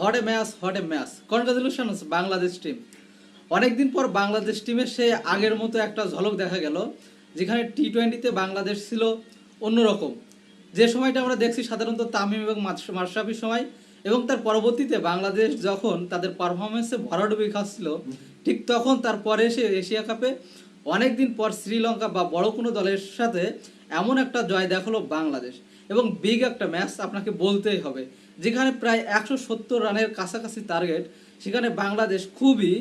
What a match, what a match. Congratulation Bangladesh team অনেকদিন পর বাংলাদেশ টিমের সে আগের মতো একটা ঝলক দেখা গেল, যেখানে টি টোয়েন্টিতে বাংলাদেশ ছিল অন্যরকম। যে সময়টা আমরা দেখছি সাধারণত তামিম এবং মাশরাফির সময়, এবং তার পরবর্তীতে বাংলাদেশ যখন তাদের পারফরমেন্সে ভরাডুবি খাচ্ছিল, ঠিক তখন তারপরে এসে এশিয়া কাপে অনেকদিন পর শ্রীলঙ্কা বা বড় কোনো দলের সাথে এমন একটা জয় দেখাল বাংলাদেশ। এবং বিগ একটা ম্যাচ আপনাকে বলতেই হবে। যেখানে প্রায় একশো সত্তর রানের কাছাকাছি টার্গেট সেখানে বাংলাদেশ খুবই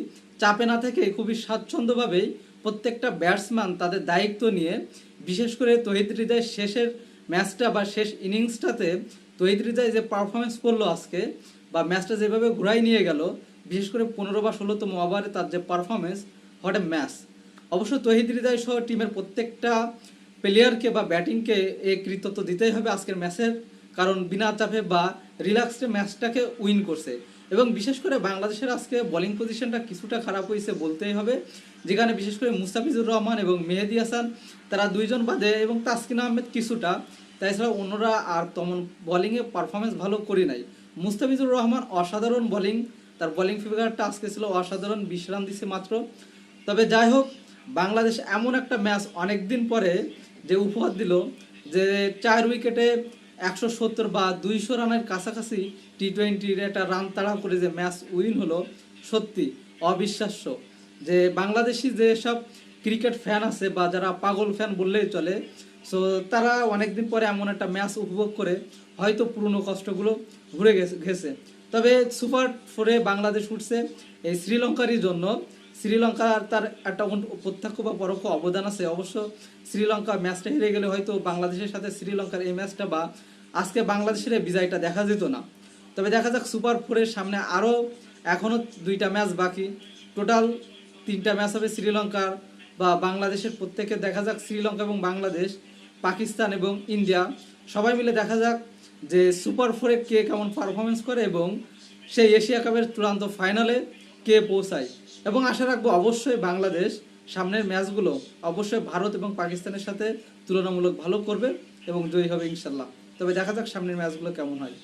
চাপে না থেকে খুবই স্বাচ্ছন্দ্যভাবেই প্রত্যেকটা ব্যাটসম্যান তাদের দায়িত্ব নিয়ে, বিশেষ করে তহিদ হৃদয় শেষের ম্যাচটা বা শেষ ইনিংসটাতে তহিদ হৃদয় যে পারফরমেন্স করল আজকে বা ম্যাচটা যেভাবে ঘুরাই নিয়ে গেল, বিশেষ করে পনেরো বা ষোলোতম ওভারে তার যে পারফরমেন্স হোয়াট এ ম্যাচ অবশ্য তহিদ হৃদয় সহ টিমের প্রত্যেকটা প্লেয়ারকে বা ব্যাটিংকে এই কৃতিত্ব দিতেই হবে আজকের ম্যাচের কারণ বিনা চাপে বা রিল্যাক্সে ম্যাচটাকে উইন করছে। এবং বিশেষ করে বাংলাদেশের আজকে বোলিং পজিশনটা কিছুটা খারাপ হয়েছে বলতেই হবে। যেখানে বিশেষ করে মুস্তাফিজুর রহমান এবং মেহেদি হাসান, তারা দুইজন বাদে এবং তাসকিন আহমেদ কিছুটা। তাছাড়া অন্যরা আর তেমন বোলিংয়ে পারফরমেন্স ভালো করি নাই। মুস্তাফিজুর রহমান অসাধারণ বোলিং তার বোলিং ফিগারটা আজকে ছিল অসাধারণ, বিশ রান দিছে মাত্র। তবে যাই হোক বাংলাদেশ এমন একটা ম্যাচ অনেকদিন পরে যে উপহার দিল যে চার উইকেটে একশো সত্তর বা দুইশো রানের কাছাকাছি টি টোয়েন্টির একটা রান তাড়া করে যে ম্যাচ উইন হলো, সত্যি অবিশ্বাস্য। যে বাংলাদেশি যে সব ক্রিকেট ফ্যান আছে বা যারা পাগল ফ্যান বললেই চলে সো তারা অনেকদিন পরে এমন একটা ম্যাচ উপভোগ করে হয়তো পুরনো কষ্টগুলো ঘুরে গেছে তবে সুপার ফোরে বাংলাদেশ উঠছে এই শ্রীলঙ্কারই জন্য। শ্রীলঙ্কার তার একটা প্রত্যক্ষ বা পরোক্ষ অবদান আছে। অবশ্য শ্রীলঙ্কা ম্যাচটা হেরে গেলে হয়তো বাংলাদেশের সাথে শ্রীলঙ্কার এই ম্যাচটা বা আজকে বাংলাদেশের এই বিজয়টা দেখা যেত না। তবে দেখা যাক, সুপার ফোরের সামনে আরও এখনও দুইটা ম্যাচ বাকি। টোটাল তিনটা ম্যাচ হবে শ্রীলঙ্কার বা বাংলাদেশের। প্রত্যেকে দেখা যাক, শ্রীলঙ্কা এবং বাংলাদেশ, পাকিস্তান এবং ইন্ডিয়া। সবাই মিলে দেখা যাক যে সুপার ফোরে কে কেমন পারফরমেন্স করে এবং সেই এশিয়া কাপের চূড়ান্ত ফাইনালে কে পৌঁছায়। এবং আশা রাখব অবশ্যই বাংলাদেশ সামনের ম্যাচগুলো অবশ্যই ভারত এবং পাকিস্তানের সাথে তুলনামূলক ভালো করবে এবং জয়ী হবে ইনশাল্লাহ। তবে দেখা যাক সামনের ম্যাচগুলো কেমন হয়।